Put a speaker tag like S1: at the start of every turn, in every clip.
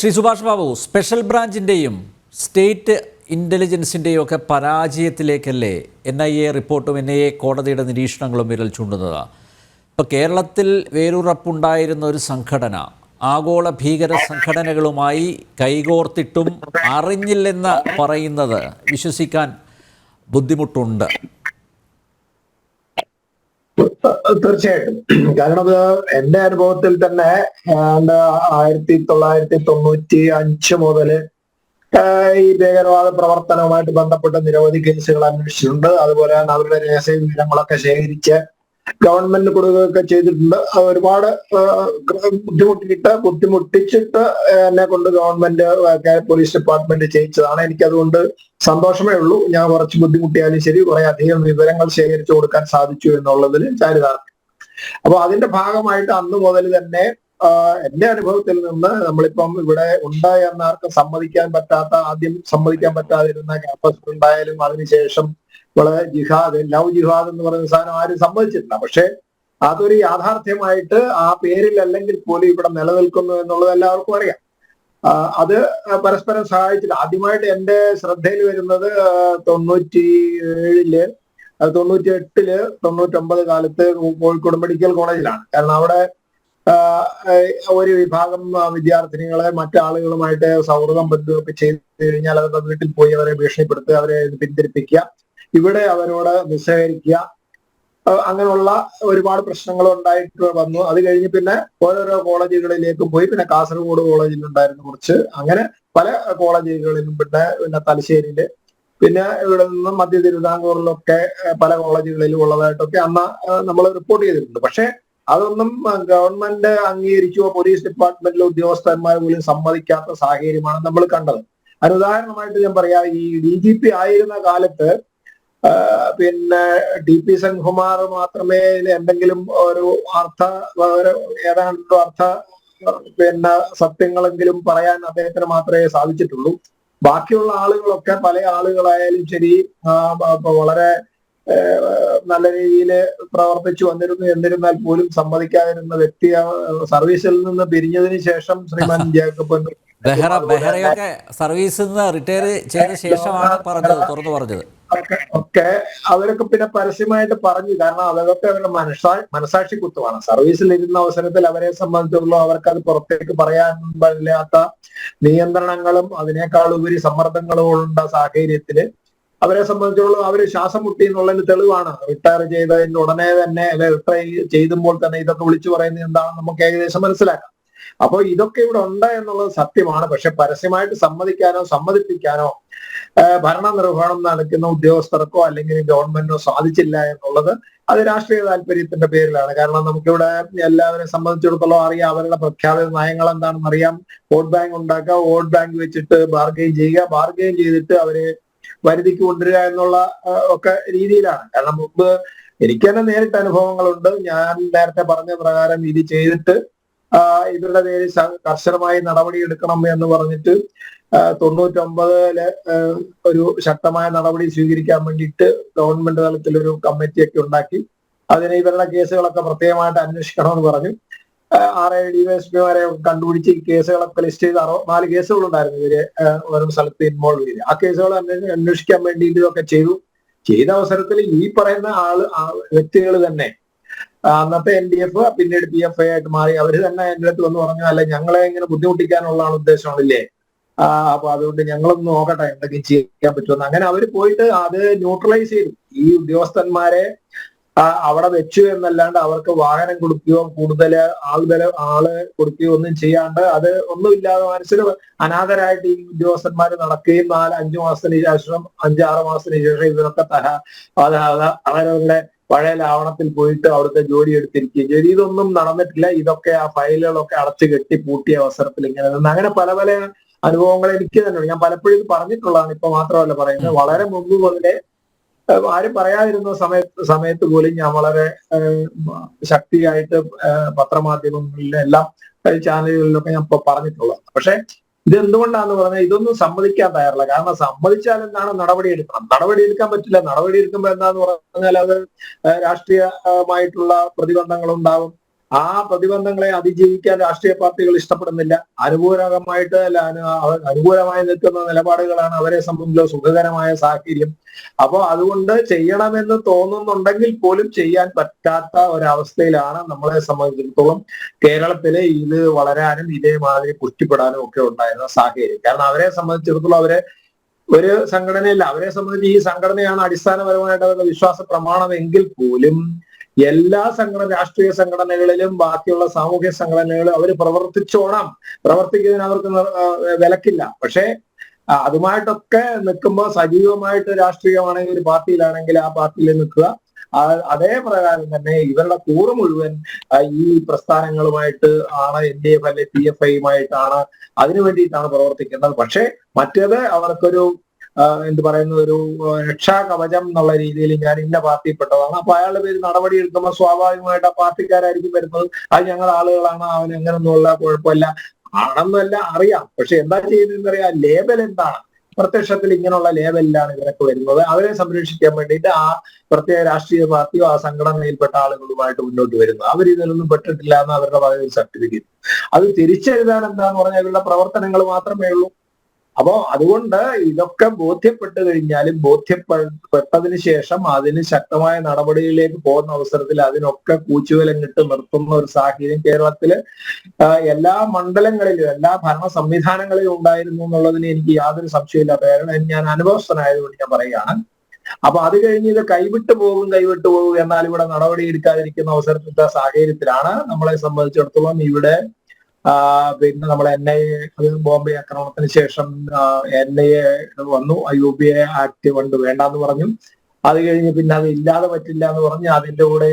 S1: Shri Subhash Babu special ബ്രാഞ്ചിന്റെയും state ഇന്റലിജൻസിന്റെയും ഒക്കെ പരാജയത്തിലേക്കല്ലേ എൻ ഐ എ റിപ്പോർട്ടും എൻ ഐ എ കോടതിയുടെ നിരീക്ഷണങ്ങളും വിരൽ ചൂണ്ടുന്നത്? ഇപ്പോൾ കേരളത്തിൽ വേരുറപ്പുണ്ടായിരുന്ന ഒരു സംഘടന ആഗോള ഭീകര സംഘടനകളുമായി കൈകോർത്തിട്ടും അറിഞ്ഞില്ലെന്ന് പറയുന്നത് വിശ്വസിക്കാൻ ബുദ്ധിമുട്ടുണ്ട്.
S2: തീർച്ചയായിട്ടും. കാരണം അത് എന്റെ അനുഭവത്തിൽ തന്നെ ആയിരത്തി തൊള്ളായിരത്തി തൊണ്ണൂറ്റി അഞ്ച് മുതൽ ഈ ഭീകരവാദ പ്രവർത്തനവുമായിട്ട് ബന്ധപ്പെട്ട നിരവധി കേസുകൾ അന്വേഷിച്ചിട്ടുണ്ട്. അതുപോലെ തന്നെ അവരുടെ രഹസ്യ വിവരങ്ങളൊക്കെ ശേഖരിച്ച് ഗവൺമെന്റിന് കൊടുക്കുകയൊക്കെ ചെയ്തിട്ടുണ്ട്. ഒരുപാട് ബുദ്ധിമുട്ടിയിട്ട് ബുദ്ധിമുട്ടിച്ചിട്ട് എന്നെ കൊണ്ട് ഗവൺമെന്റ് പോലീസ് ഡിപ്പാർട്ട്മെന്റ് ചെയ്യിച്ചതാണ്. എനിക്കതുകൊണ്ട് സന്തോഷമേ ഉള്ളൂ. ഞാൻ കുറച്ച് ബുദ്ധിമുട്ടിയാലും ശരി കുറെ അധികം വിവരങ്ങൾ ശേഖരിച്ചു കൊടുക്കാൻ സാധിച്ചു എന്നുള്ളതിൽ ചാരിതാണ് അപ്പൊ അതിന്റെ ഭാഗമായിട്ട് അന്ന് മുതൽ തന്നെ എന്റെ അനുഭവത്തിൽ നിന്ന് നമ്മളിപ്പം ഇവിടെ ഉണ്ടായ എന്ന് ആർക്കും സമ്മതിക്കാൻ പറ്റാത്ത ആദ്യം സമ്മതിക്കാൻ പറ്റാതിരുന്ന ക്യാമ്പസ് ഉണ്ടായാലും അതിനുശേഷം വളരെ ജിഹാദ് ലവ് ജിഹാദ് എന്ന് പറയുന്ന സാധനം ആരും സമ്മതിച്ചിട്ടില്ല. പക്ഷെ അതൊരു യാഥാർത്ഥ്യമായിട്ട് ആ പേരിൽ അല്ലെങ്കിൽ പോലും ഇവിടെ നിലനിൽക്കുന്നു എന്നുള്ളത് എല്ലാവർക്കും അറിയാം. അത് പരസ്പരം സഹായിച്ചിട്ട് ആദ്യമായിട്ട് എന്റെ ശ്രദ്ധയിൽ വരുന്നത് തൊണ്ണൂറ്റി ഏഴിൽ തൊണ്ണൂറ്റി എട്ടിൽ തൊണ്ണൂറ്റൊമ്പത് കാലത്ത് കോഴിക്കോട് മെഡിക്കൽ കോളേജിലാണ്. കാരണം അവിടെ ഒരു വിഭാഗം വിദ്യാർത്ഥിനികളെ മറ്റാളുകളുമായിട്ട് സൗഹൃദം ബന്ധമൊക്കെ ചെയ്ത് കഴിഞ്ഞാൽ അവരുടെ വീട്ടിൽ പോയി അവരെ ഭീഷണിപ്പെടുത്തുക അവരെ പിന്തിരിപ്പിക്കുക. ഇവിടെ അവരോട് നിസ്സഹകരിക്കുക. അങ്ങനെയുള്ള ഒരുപാട് പ്രശ്നങ്ങൾ ഉണ്ടായിട്ട് വന്നു. അത് കഴിഞ്ഞ് പിന്നെ ഓരോരോ കോളേജുകളിലേക്കും പോയി. പിന്നെ കാസർഗോഡ് കോളേജിൽ ഉണ്ടായിരുന്നു കുറച്ച്. അങ്ങനെ പല കോളേജുകളിലും പിന്നെ പിന്നെ തലശ്ശേരിയിൽ. പിന്നെ ഇവിടെ നിന്നും മധ്യ തിരുവിതാംകൂറിലൊക്കെ പല കോളേജുകളിലും ഉള്ളതായിട്ടൊക്കെ അന്ന് നമ്മൾ റിപ്പോർട്ട് ചെയ്തിട്ടുണ്ട്. പക്ഷേ അതൊന്നും ഗവൺമെന്റ് അംഗീകരിച്ചോ പോലീസ് ഡിപ്പാർട്ട്മെന്റിലെ ഉദ്യോഗസ്ഥന്മാർ പോലും സമ്മതിക്കാത്ത സാഹചര്യമാണ് നമ്മൾ കണ്ടത്. അതിന് ഉദാഹരണമായിട്ട് ഞാൻ പറയാം. ഈ ഡി ജി പി ആയിരുന്ന കാലത്ത് പിന്നെ ഡി പി സെൻകുമാർ മാത്രമേ എന്തെങ്കിലും ഒരു അർത്ഥ ഏതാണ്ട് അർത്ഥ പിന്നെ സത്യങ്ങളെങ്കിലും പറയാൻ അദ്ദേഹത്തിന് മാത്രമേ സാധിച്ചിട്ടുള്ളൂ. ബാക്കിയുള്ള ആളുകളൊക്കെ പല ആളുകളായാലും ശരി വളരെ നല്ല രീതിയിൽ പ്രവർത്തിച്ചു വന്നിരുന്നു. എന്നിരുന്നാൽ പോലും സമ്മതിക്കാതിരുന്ന വ്യക്തി സർവീസിൽ നിന്ന് പിരിഞ്ഞതിന് ശേഷം ശ്രീമാൻ ജേക്കബ് എന്ന്
S1: ബെഹ്റ ബെഹ്റയൊക്കെ സർവീസിൽ നിന്ന് റിട്ടയർ ചെയ്ത ശേഷമാണ് പറഞ്ഞത് തുറന്നു പറഞ്ഞത്.
S2: ഒക്കെ അവരൊക്കെ പിന്നെ പരസ്യമായിട്ട് പറഞ്ഞു. കാരണം അവരൊക്കെ അവരുടെ മനസ്സാ മനസാക്ഷി കുത്തുവാണ്. സർവീസിൽ ഇരുന്ന അവസരത്തിൽ അവരെ സംബന്ധിച്ചുള്ള അവർക്ക് അത് പുറത്തേക്ക് പറയാൻ പറ്റാത്ത നിയന്ത്രണങ്ങളും അതിനേക്കാൾ ഉപരി സമ്മർദ്ദങ്ങളും ഉള്ള സാഹചര്യത്തിൽ അവരെ സംബന്ധിച്ചുള്ള അവർ ശ്വാസം മുട്ടി എന്നുള്ളതിന് തെളിവാണ്. റിട്ടയർ ചെയ്തതിന് ഉടനെ തന്നെ റിട്ടയർ ചെയ്യുമ്പോൾ തന്നെ ഇതൊക്കെ വിളിച്ചു പറയുന്നത് എന്താണെന്ന് നമുക്ക് ഏകദേശം മനസ്സിലാക്കാം. അപ്പോൾ ഇതൊക്കെ ഇവിടെ ഉണ്ട് എന്നുള്ളത് സത്യമാണ്. പക്ഷെ പരസ്യമായിട്ട് സമ്മതിക്കാനോ സമ്മതിപ്പിക്കാനോ ഭരണ നിർവഹണം നടക്കുന്ന ഉദ്യോഗസ്ഥർക്കോ അല്ലെങ്കിൽ ഗവൺമെന്റിനോ സാധിച്ചില്ല എന്നുള്ളത് അത് രാഷ്ട്രീയ താല്പര്യത്തിന്റെ പേരിലാണ്. കാരണം നമുക്കിവിടെ എല്ലാവരെയും സംബന്ധിച്ചിടത്തോളം അറിയാം അവരുടെ പ്രഖ്യാപിത നയങ്ങൾ എന്താണെന്ന് അറിയാം. വോട്ട് ബാങ്ക് ഉണ്ടാക്കുക വോട്ട് ബാങ്ക് വെച്ചിട്ട് ബാർഗെയിൻ ചെയ്യുക ബാർഗെയിൻ ചെയ്തിട്ട് അവരെ വരുതിക്ക് കൊണ്ടുവരിക എന്നുള്ള ഒക്കെ രീതിയിലാണ്. കാരണം മുമ്പ് എനിക്ക് തന്നെ നേരിട്ട് അനുഭവങ്ങളുണ്ട്. ഞാൻ നേരത്തെ പറഞ്ഞ പ്രകാരം ഇത് ചെയ്തിട്ട് ഇവരുടെ പേര് കർശനമായി നടപടി എടുക്കണം എന്ന് പറഞ്ഞിട്ട് തൊണ്ണൂറ്റൊമ്പതിൽ ഒരു ശക്തമായ നടപടി സ്വീകരിക്കാൻ വേണ്ടിയിട്ട് ഗവൺമെന്റ് തലത്തിൽ ഒരു കമ്മിറ്റിയൊക്കെ ഉണ്ടാക്കി അതിന് ഇവരുടെ കേസുകളൊക്കെ പ്രത്യേകമായിട്ട് അന്വേഷിക്കണമെന്ന് പറഞ്ഞു. ആറ് ഡി എസ് പിമാരെ കണ്ടുപിടിച്ച് കേസുകളൊക്കെ ലിസ്റ്റ് ചെയ്ത് അറുപത്തിനാല് കേസുകളുണ്ടായിരുന്നു ഇവർ ഓരോ സ്ഥലത്ത് ഇൻവോൾവ് ചെയ്ത്. ആ കേസുകൾ അന്വേ- അന്വേഷിക്കാൻ വേണ്ടി ഇതൊക്കെ ചെയ്തു. ചെയ്ത അവസരത്തിൽ ഈ പറയുന്ന ആൾ വ്യക്തികൾ തന്നെ അന്നത്തെ എൻ ഡി എഫ് പിന്നീട് പി എഫ് ഐ ആയിട്ട് മാറി. അവർ തന്നെ എന്റെ അടുത്ത് വന്ന് പറഞ്ഞു അല്ല ഞങ്ങളെ ഇങ്ങനെ ബുദ്ധിമുട്ടിക്കാനുള്ളതാണ് ഉദ്ദേശമാണല്ലേ? അപ്പൊ അതുകൊണ്ട് ഞങ്ങളൊന്ന് നോക്കട്ടെ എന്തെങ്കിലും ചെയ്യാൻ പറ്റുമെന്ന്. അങ്ങനെ അവർ പോയിട്ട് അത് ന്യൂട്രലൈസ് ചെയ്തു. ഈ ഉദ്യോഗസ്ഥന്മാരെ അവിടെ വെച്ചു എന്നല്ലാണ്ട് അവർക്ക് വാഹനം കൊടുക്കുകയോ കൂടുതൽ ആൾബല ആൾ കൊടുക്കുകയോ ഒന്നും ചെയ്യാണ്ട് അത് ഒന്നുമില്ലാതെ മനസ്സിൽ അനാഥരായിട്ട് ഈ ഉദ്യോഗസ്ഥന്മാർ നടക്കുകയും നാല് അഞ്ചു മാസത്തിന് ശേഷം അഞ്ചാറ് മാസത്തിന് ശേഷം ഇവരൊക്കെ തഹ അവരവരുടെ പഴയ ലാവണത്തിൽ പോയിട്ട് അവിടുത്തെ ജോലി എടുത്തിരിക്കുക ജോലി ഇതൊന്നും നടന്നിട്ടില്ല. ഇതൊക്കെ ആ ഫയലുകളൊക്കെ അടച്ചു കെട്ടി പൂട്ടിയ അവസരത്തിൽ ഇങ്ങനെ നിന്ന് അങ്ങനെ പല പല അനുഭവങ്ങൾ എനിക്ക് തന്നെ ഞാൻ പലപ്പോഴും ഇത് പറഞ്ഞിട്ടുള്ളതാണ്. ഇപ്പൊ മാത്രമല്ല പറയുന്നത്. വളരെ മുമ്പ് മുതലേ ആരും പറയാതിരുന്ന സമയത്ത് സമയത്ത് പോലും ഞാൻ വളരെ ശക്തിയായിട്ട് പത്രമാധ്യമങ്ങളിലെല്ലാം ചാനലുകളിലൊക്കെ ഞാൻ ഇപ്പൊ പറഞ്ഞിട്ടുള്ളത് പക്ഷെ ഇത് എന്തുകൊണ്ടാന്ന് പറഞ്ഞാൽ ഇതൊന്നും സമ്മതിക്കാൻ തയ്യാറില്ല. കാരണം സമ്മതിച്ചാൽ എന്താണ് നടപടി എടുക്കണം? നടപടി എടുക്കാൻ പറ്റില്ല. നടപടി എടുക്കുമ്പോൾ എന്താന്ന് പറഞ്ഞാൽ അത് രാഷ്ട്രീയമായിട്ടുള്ള പ്രതിബന്ധങ്ങൾ ഉണ്ടാവും ആ പ്രതിബന്ധങ്ങളെ അതിജീവിക്കാൻ രാഷ്ട്രീയ പാർട്ടികൾ ഇഷ്ടപ്പെടുന്നില്ല. അനുകൂലമായിട്ട് അനുകൂലമായി നിൽക്കുന്ന നിലപാടുകളാണ് അവരെ സംബന്ധിച്ച സുഖകരമായ സാഹചര്യം. അപ്പോ അതുകൊണ്ട് ചെയ്യണമെന്ന് തോന്നുന്നുണ്ടെങ്കിൽ പോലും ചെയ്യാൻ പറ്റാത്ത ഒരവസ്ഥയിലാണ് നമ്മളെ സംബന്ധിച്ചിടത്തോളം കേരളത്തിൽ ഇത് വളരാനും ഇതേമാതിരി പുഷ്ടിപ്പെടാനും ഒക്കെ ഉണ്ടായിരുന്ന സാഹചര്യം. കാരണം അവരെ സംബന്ധിച്ചിടത്തോളം അവരെ ഒരു സംഘടനയില്ല. അവരെ സംബന്ധിച്ച് ഈ സംഘടനയാണ് അടിസ്ഥാനപരമായിട്ട് അവരുടെ വിശ്വാസ പ്രമാണം എങ്കിൽ പോലും എല്ലാ സംഘടന രാഷ്ട്രീയ സംഘടനകളിലും ബാക്കിയുള്ള സാമൂഹ്യ സംഘടനകളും അവർ പ്രവർത്തിച്ചോണം. പ്രവർത്തിക്കുന്നതിന് അവർക്ക് വിലക്കില്ല. പക്ഷേ അതുമായിട്ടൊക്കെ നിൽക്കുമ്പോൾ സജീവമായിട്ട് രാഷ്ട്രീയമാണെങ്കിൽ ഒരു പാർട്ടിയിലാണെങ്കിൽ ആ പാർട്ടിയിൽ നിൽക്കുക. അതേ പ്രകാരം തന്നെ ഇവരുടെ കൂറ് മുഴുവൻ ഈ പ്രസ്ഥാനങ്ങളുമായിട്ട് ആണ് എൻ ഡി എഫ് അല്ലെ പി എഫ് ഐയുമായിട്ടാണ് അതിനു വേണ്ടിയിട്ടാണ് പ്രവർത്തിക്കുന്നത്. പക്ഷേ മറ്റേത് അവർക്കൊരു എന്ത് പറയുന്ന ഒരു രക്ഷാ കവചം എന്നുള്ള രീതിയിൽ ഞാൻ ഇന്ന പാർട്ടിയിൽപ്പെട്ടതാണ് അപ്പൊ അയാളുടെ പേര് നടപടി എടുക്കുമ്പോൾ സ്വാഭാവികമായിട്ട് ആ പാർട്ടിക്കാരായിരിക്കും വരുന്നത്. അത് ഞങ്ങൾ ആളുകളാണ് അവൻ എങ്ങനെയൊന്നുമുള്ള കുഴപ്പമില്ല. ആണെന്നല്ല അറിയാം. പക്ഷെ എന്താ ചെയ്യുന്നതെന്ന് അറിയാം ലേബൽ എന്താണ്? പ്രത്യക്ഷത്തിൽ ഇങ്ങനെയുള്ള ലേബലിലാണ് ഇവരൊക്കെ വരുന്നത്. അവരെ സംരക്ഷിക്കാൻ വേണ്ടിയിട്ട് ആ പ്രത്യേക രാഷ്ട്രീയ പാർട്ടിയോ ആ സംഘടനയിൽപ്പെട്ട ആളുകളുമായിട്ട് മുന്നോട്ട് വരുന്നത് അവർ ഇതിലൊന്നും പെട്ടിട്ടില്ല എന്ന് അവരുടെ പദവി സർട്ടിഫിക്കറ്റ് അത് തിരിച്ചെഴുതാൻ എന്താന്ന് പറഞ്ഞാൽ ഇവരുടെ പ്രവർത്തനങ്ങൾ മാത്രമേ ഉള്ളൂ. അപ്പോ അതുകൊണ്ട് ഇതൊക്കെ ബോധ്യപ്പെട്ട് കഴിഞ്ഞാലും ബോധ്യപ്പെട്ടതിന് ശേഷം അതിന് ശക്തമായ നടപടികളിലേക്ക് പോകുന്ന അവസരത്തിൽ അതിനൊക്കെ കൂച്ചുവിലങ്ങിട്ട് നിർത്തുന്ന ഒരു സാഹചര്യം കേരളത്തിൽ എല്ലാ മണ്ഡലങ്ങളിലും എല്ലാ ഭരണ സംവിധാനങ്ങളിലും ഉണ്ടായിരുന്നു എന്നുള്ളതിന് എനിക്ക് യാതൊരു സംശയമില്ല കാരണം ഞാൻ അനുഭവസ്ഥനായതുകൊണ്ട് ഞാൻ പറയുകയാണ്. അപ്പൊ അത് കഴിഞ്ഞ് ഇത് കൈവിട്ടു പോകും കൈവിട്ടു പോകും എന്നാൽ ഇവിടെ നടപടി എടുക്കാതിരിക്കുന്ന അവസരത്തിന്റെ സാഹചര്യത്തിലാണ് നമ്മളെ സംബന്ധിച്ചിടത്തോളം ഇവിടെ പിന്നെ നമ്മൾ എൻ ഐ എ ബോംബെ ആക്രമണത്തിന് ശേഷം എൻ ഐ എ വന്നു. യു പി എ ആക്ട് കൊണ്ട് വേണ്ടാന്ന് പറഞ്ഞു. അത് കഴിഞ്ഞ് പിന്നെ അത് ഇല്ലാതെ പറ്റില്ല എന്ന് പറഞ്ഞ് അതിന്റെ കൂടെ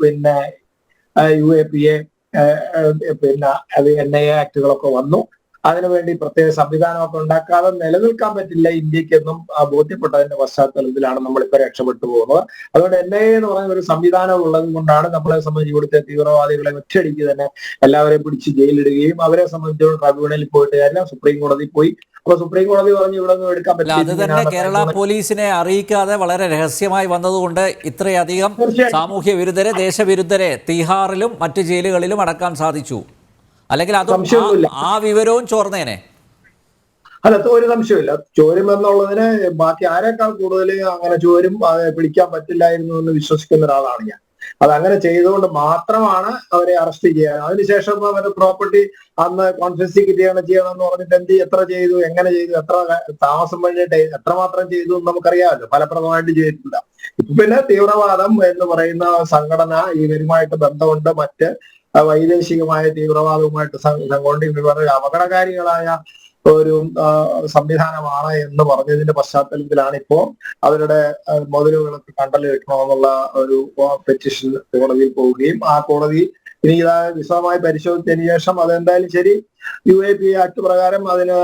S2: പിന്നെ യു എ പി എ പിന്നെ അത് എൻ ഐ എ ആക്ടുകളൊക്കെ വന്നു. അതിനുവേണ്ടി പ്രത്യേക സംവിധാനമൊക്കെ ഉണ്ടാക്കാതെ നിലനിൽക്കാൻ പറ്റില്ല ഇന്ത്യക്കെന്നും ബോധ്യപ്പെട്ടതിന്റെ പശ്ചാത്തലത്തിലാണ് നമ്മളിപ്പോ രക്ഷപ്പെട്ടു പോകുന്നത്. അതുകൊണ്ട് എൻ ഐ എന്ന് പറയുന്ന ഒരു സംവിധാനം ഉള്ളത് കൊണ്ടാണ് നമ്മളെ സംബന്ധിച്ച് ഇവിടുത്തെ തീവ്രവാദികളെ ഒറ്റയടിക്ക് തന്നെ എല്ലാവരെയും പിടിച്ച് ജയിലിടുകയും അവരെ സംബന്ധിച്ച് ട്രൈബ്യൂണലിൽ പോയിട്ട് തന്നെ സുപ്രീം കോടതി പോയി. അപ്പൊ സുപ്രീം കോടതി പറഞ്ഞു ഇവിടെ ഒന്നും എടുക്കാൻ
S1: പറ്റില്ല അത് തന്നെ കേരള പോലീസിനെ അറിയിക്കാതെ വളരെ രഹസ്യമായി വന്നതുകൊണ്ട് ഇത്രയധികം സാമൂഹ്യ വിരുദ്ധരെ ദേശവിരുദ്ധരെ തീഹാറിലും മറ്റ് ജയിലുകളിലും അടക്കാൻ സാധിച്ചു. അല്ലെങ്കിൽ അത്. ആ- വിവരവും ചോർന്നേനെ.
S2: അല്ല ഒരു സംശയമില്ല ചോരും എന്നുള്ളതിന് ബാക്കി ആരെക്കാൾ കൂടുതൽ അങ്ങനെ ചോരും പിടിക്കാൻ പറ്റില്ലായിരുന്നു എന്ന് വിശ്വസിക്കുന്ന ഒരാളാണ് ഞാൻ. അത് അങ്ങനെ ചെയ്തുകൊണ്ട് മാത്രമാണ് അവരെ അറസ്റ്റ് ചെയ്യാൻ അതിനുശേഷം അവരുടെ പ്രോപ്പർട്ടി അന്ന് കോൺഫിസ്റ്റിക്കേറ്റ് ചെയ്യണം ചെയ്യണം എന്ന് പറഞ്ഞിട്ട് എന്ത് എത്ര ചെയ്തു? എങ്ങനെ ചെയ്തു? എത്ര താമസം വേണ്ടിയിട്ട് എത്രമാത്രം ചെയ്തു എന്ന് നമുക്കറിയാമല്ലോ. ഫലപ്രദമായിട്ട് ചെയ്തിട്ടില്ല. ഇപ്പൊ പിന്നെ തീവ്രവാദം എന്ന് പറയുന്ന സംഘടന ഇവരുമായിട്ട് ബന്ധമുണ്ട്. മറ്റ് വൈദേശികമായ തീവ്രവാദവുമായിട്ട് ഇവർ വളരെ അപകടകാരികളായ ഒരു സംവിധാനമാണ് എന്ന് പറഞ്ഞതിന്റെ പശ്ചാത്തലത്തിലാണ് ഇപ്പോ അവരുടെ മുതലുകളൊക്കെ കണ്ടൽ കിട്ടണമെന്നുള്ള ഒരു പെറ്റീഷൻ കോടതിയിൽ പോവുകയും ആ കോടതി ഇനി ഇതാ വിശദമായി പരിശോധിച്ചതിന് ശേഷം അതെന്തായാലും ശരി യു എ പി ആക്ട് പ്രകാരം അതിന്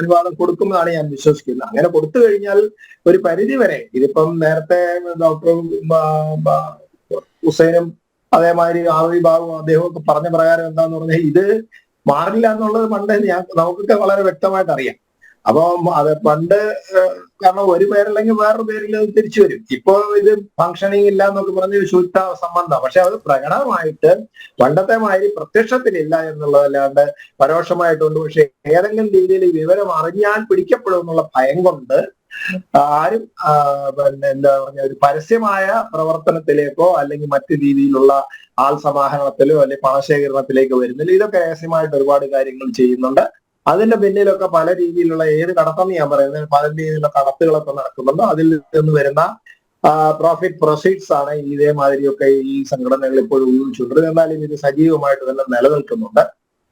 S2: അനുവാദം കൊടുക്കുമെന്നാണ് ഞാൻ വിശ്വസിക്കുന്നത്. അങ്ങനെ കൊടുത്തു കഴിഞ്ഞാൽ ഒരു പരിധി വരെ ഇതിപ്പം നേരത്തെ ഡോക്ടർ ഹുസൈനും അതേമാതിരി ആവി അദ്ദേഹം ഒക്കെ പറഞ്ഞ പ്രകാരം എന്താന്ന് പറഞ്ഞാൽ ഇത് മാറില്ല എന്നുള്ളത് പണ്ട് ഞാൻ നമുക്കൊക്കെ വളരെ വ്യക്തമായിട്ട് അറിയാം. അപ്പം അത് പണ്ട് കാരണം ഒരു പേരല്ലെങ്കിൽ വേറൊരു പേരിൽ അത് തിരിച്ചു വരും. ഇപ്പൊ ഇത് ഫങ്ഷനിങ് ഇല്ല എന്നൊക്കെ പറഞ്ഞ് ശുദ്ധ സംബന്ധം. പക്ഷെ അത് പ്രകടമായിട്ട് പണ്ടത്തെ മാതിരി പ്രത്യക്ഷത്തിലില്ല എന്നുള്ളതല്ലാണ്ട് പരോക്ഷമായിട്ടുണ്ട്. പക്ഷെ ഏതെങ്കിലും രീതിയിൽ വിവരം അറിഞ്ഞാൽ പിടിക്കപ്പെടും എന്നുള്ള ഭയം കൊണ്ട് ആരും പിന്നെ എന്താ പറഞ്ഞ ഒരു പരസ്യമായ പ്രവർത്തനത്തിലേക്കോ അല്ലെങ്കിൽ മറ്റു രീതിയിലുള്ള ആൾ സമാഹരണത്തിലോ അല്ലെങ്കിൽ പണശേഖരണത്തിലേക്കോ വരുന്നില്ല. ഇതൊക്കെ രഹസ്യമായിട്ട് ഒരുപാട് കാര്യങ്ങൾ ചെയ്യുന്നുണ്ട്. അതിന്റെ പിന്നിലൊക്കെ പല രീതിയിലുള്ള ഏത് കടത്തെന്ന് ഞാൻ പറയുന്നത് പല രീതിയിലുള്ള കടത്തുകളൊക്കെ നടക്കുന്നുണ്ട്. അതിൽ നിന്ന് വരുന്ന പ്രോഫിറ്റ് പ്രൊസീഡ്സ് ആണ് ഇതേമാതിരിയൊക്കെ ഈ സംഘടനകൾ ഇപ്പോഴും ഉപയോഗിച്ചുകൊണ്ടിരുന്നത് എന്നാലും ഇത് സജീവമായിട്ട് തന്നെ നിലനിൽക്കുന്നുണ്ട്.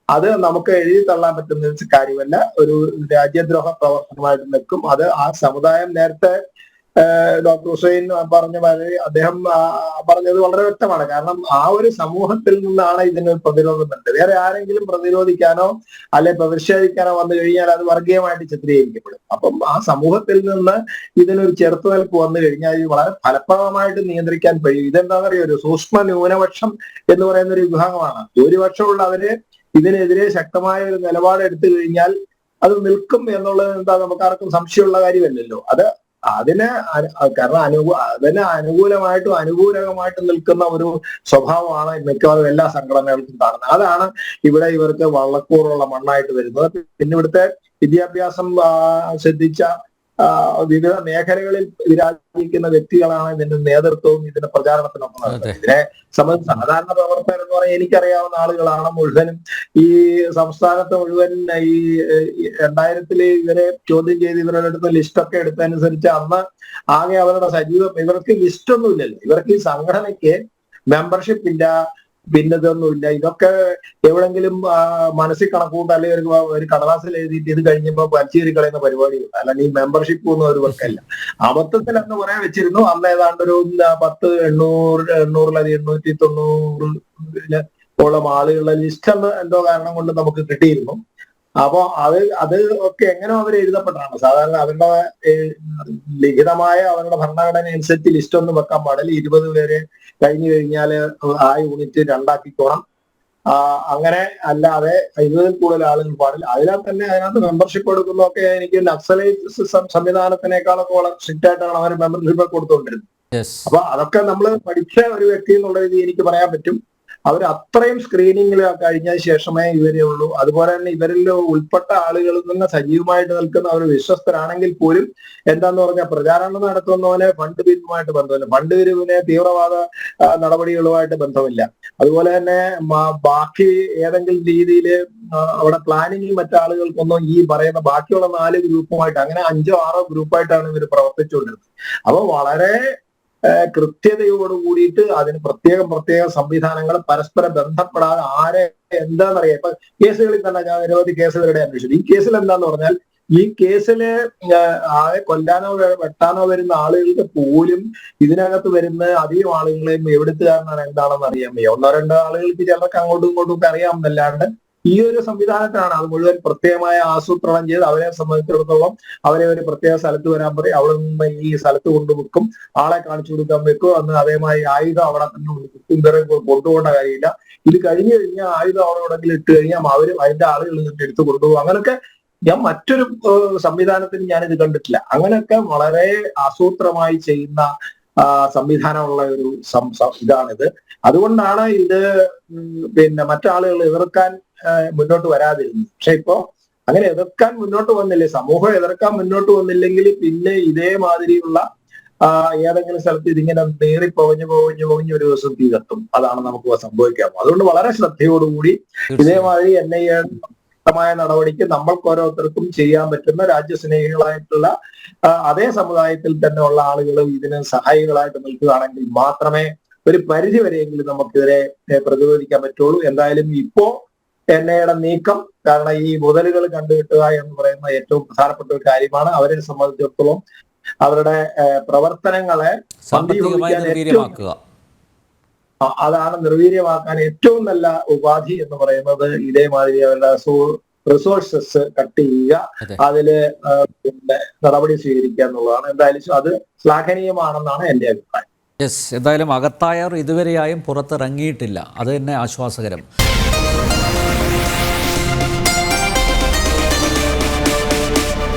S2: അത് നമുക്ക് എഴുതി തള്ളാൻ പറ്റുന്ന കാര്യമല്ല. ഒരു രാജ്യദ്രോഹ പ്രവർത്തനമായിട്ട് നിൽക്കും. അത് ആ സമുദായം നേരത്തെ ഡോക്ടർ ഹുസൈൻ പറഞ്ഞ മാതിരി അദ്ദേഹം പറഞ്ഞത് വളരെ വ്യക്തമാണ്. കാരണം ആ ഒരു സമൂഹത്തിൽ നിന്നാണ് ഇതിന് പ്രതിരോധം വേണ്ടത് വേറെ ആരെങ്കിലും പ്രതിരോധിക്കാനോ അല്ലെ പ്രതിഷേധിക്കാനോ വന്നു കഴിഞ്ഞാൽ അത് വർഗീയമായിട്ട് ചിത്രീകരിക്കപ്പെടും. അപ്പം ആ സമൂഹത്തിൽ നിന്ന് ഇതിനൊരു ചെറുത്തുനിൽപ്പ് വന്നു കഴിഞ്ഞാൽ ഇത് വളരെ ഫലപ്രദമായിട്ട് നിയന്ത്രിക്കാൻ കഴിയും. ഇതെന്താ അറിയോ ഒരു സൂക്ഷ്മ ന്യൂനപക്ഷം എന്ന് പറയുന്ന ഒരു വിഭാഗമാണ്. ഭൂരിപക്ഷമുള്ളവര് ഇതിനെതിരെ ശക്തമായ ഒരു നിലപാട് എടുത്തു കഴിഞ്ഞാൽ അത് നിൽക്കും എന്നുള്ളത് എന്താ നമുക്ക് ആർക്കും സംശയമുള്ള കാര്യമല്ലല്ലോ. അത് അതിന് കാരണം അനുകൂ അതിന് അനുകൂലമായിട്ടും അനുകൂലമായിട്ടും നിൽക്കുന്ന ഒരു സ്വഭാവമാണ് മിക്കവാറും എല്ലാ സംഘടനകൾക്കും കാണുന്നത്. അതാണ് ഇവിടെ ഇവർക്ക് വള്ളക്കൂറുള്ള മണ്ണായിട്ട് വരുന്നത്. പിന്നെ ഇവിടുത്തെ വിദ്യാഭ്യാസം ശ്രദ്ധിച്ച വിവിധ മേഖലകളിൽ വിരാജിക്കുന്ന വ്യക്തികളാണ് ഇതിന്റെ നേതൃത്വവും ഇതിന്റെ പ്രചാരണത്തിനൊപ്പം നടത്തുന്നത്. ഇതിനെ സംബന്ധിച്ച് സാധാരണ പ്രവർത്തകർ എന്ന് പറയാൻ എനിക്കറിയാവുന്ന ആളുകളാണ് മുഴുവനും. ഈ സംസ്ഥാനത്ത് മുഴുവൻ ഈ രണ്ടായിരത്തിൽ ഇവരെ ചോദ്യം ചെയ്ത് ഇവരുടെ അടുത്ത് ലിസ്റ്റൊക്കെ എടുത്തനുസരിച്ച് അന്ന് ആകെ അവരുടെ സജീവം ഇവർക്ക് ലിസ്റ്റ് ഒന്നും ഇല്ലല്ലോ. ഇവർക്ക് ഈ സംഘടനയ്ക്ക് മെമ്പർഷിപ്പ് ഇല്ല. പിന്നെ ഇതൊന്നുമില്ല ഇതൊക്കെ എവിടെങ്കിലും മനസ്സിൽ കണക്കുകൊണ്ട് അല്ലെങ്കിൽ ഒരു കടലാസിൽ എഴുതിയിട്ട് ഇത് കഴിഞ്ഞപ്പോ വലിച്ചേറി കളയുന്ന പരിപാടി അല്ലെങ്കിൽ ഈ മെമ്പർഷിപ്പ് ഒന്നും ഒരു വർക്കല്ല. അബദ്ധത്തിൽ അന്ന് കുറെ വെച്ചിരുന്നു. അന്ന് ഏതാണ്ട് ഒരു പത്ത് എണ്ണൂറ് എണ്ണൂറിലധികം എണ്ണൂറ്റി തൊണ്ണൂറ് ഉള്ള ആളുകളുടെ ലിസ്റ്റ് എന്തോ കാരണം കൊണ്ട് നമുക്ക് കിട്ടിയിരുന്നു. അപ്പോ അത് അത് ഒക്കെ എങ്ങനെ അവർ എഴുതപ്പെട്ടതാണ് സാധാരണ അവരുടെ ലിഖിതമായ അവരുടെ ഭരണഘടന അനുസരിച്ച് ലിസ്റ്റ് ഒന്നും വെക്കാൻ പാടില്ല. ഇരുപത് പേര് കഴിഞ്ഞു കഴിഞ്ഞാൽ ആ യൂണിറ്റ് രണ്ടാക്കിക്കോണം. അങ്ങനെ അല്ലാതെ ഇരുപതിൽ കൂടുതൽ ആളുകൾ പാടില്ല. അതിനകത്ത് തന്നെ അതിനകത്ത് മെമ്പർഷിപ്പ് എടുക്കുന്നതൊക്കെ എനിക്ക് നക്സലൈറ്റ് സം- സംവിധാനത്തിനേക്കാളൊക്കെ വളരെ സ്ട്രിക്റ്റ് ആയിട്ടാണ് അവർ മെമ്പർഷിപ്പ് കൊടുത്തുകൊണ്ടിരുന്നത് അപ്പൊ അതൊക്കെ നമ്മൾ പഠിച്ച ഒരു വ്യക്തി എന്നുള്ള രീതി എനിക്ക് പറയാൻ പറ്റും. അവർ അത്രയും സ്ക്രീനിങ്ങിൽ കഴിഞ്ഞ ശേഷമേ ഇവരെ ഉള്ളൂ. അതുപോലെ തന്നെ ഇവരിൽ ഉൾപ്പെട്ട ആളുകളിൽ നിന്ന് സജീവമായിട്ട് നിൽക്കുന്ന അവർ വിശ്വസ്തരാണെങ്കിൽ പോലും എന്താന്ന് പറഞ്ഞാൽ പ്രചാരണം നടത്തുന്നവനെ ഫണ്ട് പിരിവുമായിട്ട് ബന്ധമില്ല. ഫണ്ട് പിരിവിന് തീവ്രവാദ നടപടികളുമായിട്ട് ബന്ധമില്ല. അതുപോലെ തന്നെ ബാക്കി ഏതെങ്കിലും രീതിയിൽ അവിടെ പ്ലാനിങ്ങിൽ മറ്റാളുകൾക്കൊന്നും ഈ പറയുന്ന ബാക്കിയുള്ള നാല് ഗ്രൂപ്പുമായിട്ട് അങ്ങനെ അഞ്ചോ ആറോ ഗ്രൂപ്പായിട്ടാണ് ഇവർ പ്രവർത്തിച്ചുകൊണ്ടിരുന്നത്. അപ്പൊ വളരെ കൃത്യതയോട് കൂടിയിട്ട് അതിന് പ്രത്യേകം പ്രത്യേക സംവിധാനങ്ങൾ പരസ്പരം ബന്ധപ്പെടാതെ ആരെ എന്താണെന്നറിയാം ഇപ്പൊ കേസുകളിൽ തന്നെ ഞാൻ നിരവധി കേസുകളുടെ അന്വേഷിച്ചു. ഈ കേസിൽ എന്താന്ന് പറഞ്ഞാൽ ഈ കേസിൽ ആരെ കൊല്ലാനോ വെട്ടാനോ വരുന്ന ആളുകൾക്ക് പോലും ഇതിനകത്ത് വരുന്ന അധികം ആളുകളെയും എവിടുത്തുകാരനാണ് എന്താണെന്ന് അറിയാൻ വയ്യ. ഒന്നോ രണ്ടോ ആളുകൾക്ക് ചിലർക്ക് അങ്ങോട്ടും ഇങ്ങോട്ടും ഒക്കെ അറിയാമെന്നല്ലാണ്ട് ഈ ഒരു സംവിധാനത്തിലാണ് അത് മുഴുവൻ പ്രത്യേകമായ ആസൂത്രണം ചെയ്ത് അവരെ സംബന്ധിച്ചിടത്തോളം അവരെ ഒരു പ്രത്യേക സ്ഥലത്ത് വരാൻ പറയും. അവിടെ നിന്ന് ഈ സ്ഥലത്ത് കൊണ്ടു വെക്കും. ആളെ കാണിച്ചു കൊടുക്കാൻ വെക്കും. അന്ന് അതേമാതിരി ആയുധം അവിടെ തന്നെ വേറെ കൊണ്ടുപോകേണ്ട കാര്യമില്ല. ഇത് കഴിഞ്ഞു കഴിഞ്ഞാൽ ആയുധം അവിടെ എവിടെയെങ്കിലും ഇട്ട് കഴിഞ്ഞാൽ അവർ അതിന്റെ ആളുകൾ നിന്ന് എടുത്തു കൊണ്ടുപോകും. അങ്ങനെയൊക്കെ ഞാൻ മറ്റൊരു സംവിധാനത്തിന് ഞാൻ ഇത് കണ്ടിട്ടില്ല. അങ്ങനെയൊക്കെ വളരെ ആസൂത്രമായി ചെയ്യുന്ന സംവിധാനമുള്ള ഒരു ഇതാണിത്. അതുകൊണ്ടാണ് ഇത് പിന്നെ മറ്റാളുകൾ എതിർക്കാൻ മുന്നോട്ട് വരാതിരുന്നു. പക്ഷെ ഇപ്പോ അങ്ങനെ എതിർക്കാൻ മുന്നോട്ട് വന്നില്ലേ? സമൂഹം എതിർക്കാൻ മുന്നോട്ട് വന്നില്ലെങ്കിൽ പിന്നെ ഇതേമാതിരിയുള്ള ഏതെങ്കിലും സ്ഥലത്ത് ഇതിങ്ങനെ നേറി പോവഞ്ഞു പൊവഞ്ഞു പൊവഞ്ഞു ഒരു ദിവസം തീ കത്തും. അതാണ് നമുക്ക് സംഭവിക്കാൻ അതുകൊണ്ട് വളരെ ശ്രദ്ധയോടുകൂടി ഇതേമാതിരി എൻ ഐ എ ശക്തമായ നടപടിക്ക് നമ്മൾക്ക് ഓരോരുത്തർക്കും ചെയ്യാൻ പറ്റുന്ന രാജ്യസ്നേഹികളായിട്ടുള്ള അതേ സമുദായത്തിൽ തന്നെ ഉള്ള ആളുകൾ ഇതിന് സഹായികളായിട്ട് നിൽക്കുകയാണെങ്കിൽ മാത്രമേ ഒരു പരിധി വരെയെങ്കിലും നമുക്കിതിനെ പ്രതിരോധിക്കാൻ പറ്റുള്ളൂ. എന്തായാലും ഇപ്പോ എൻ ഐയുടെ നീക്കം. കാരണം ഈ മുതലുകൾ കണ്ടുകിട്ടുക എന്ന് പറയുന്ന ഏറ്റവും പ്രധാനപ്പെട്ട ഒരു കാര്യമാണ്. അവരെ സംബന്ധിച്ചിടത്തോളം അവരുടെ പ്രവർത്തനങ്ങളെ അതാണ് നിർവീര്യമാക്കാൻ ഏറ്റവും നല്ല ഉപാധി എന്ന് പറയുന്നത് ഇതേമാതിരി അവരുടെ റിസോഴ്സസ് കട്ട് ചെയ്യുക
S1: അതെ.
S2: അതിൽ പിന്നെ നടപടി സ്വീകരിക്കുക എന്നുള്ളതാണ്. എന്തായാലും അത് ശ്ലാഘനീയമാണെന്നാണ് എന്റെ അഭിപ്രായം.
S1: യെസ് എന്തായാലും അകത്തായർ ഇതുവരെയായും പുറത്തിറങ്ങിയിട്ടില്ല. അത് തന്നെ ആശ്വാസകരം.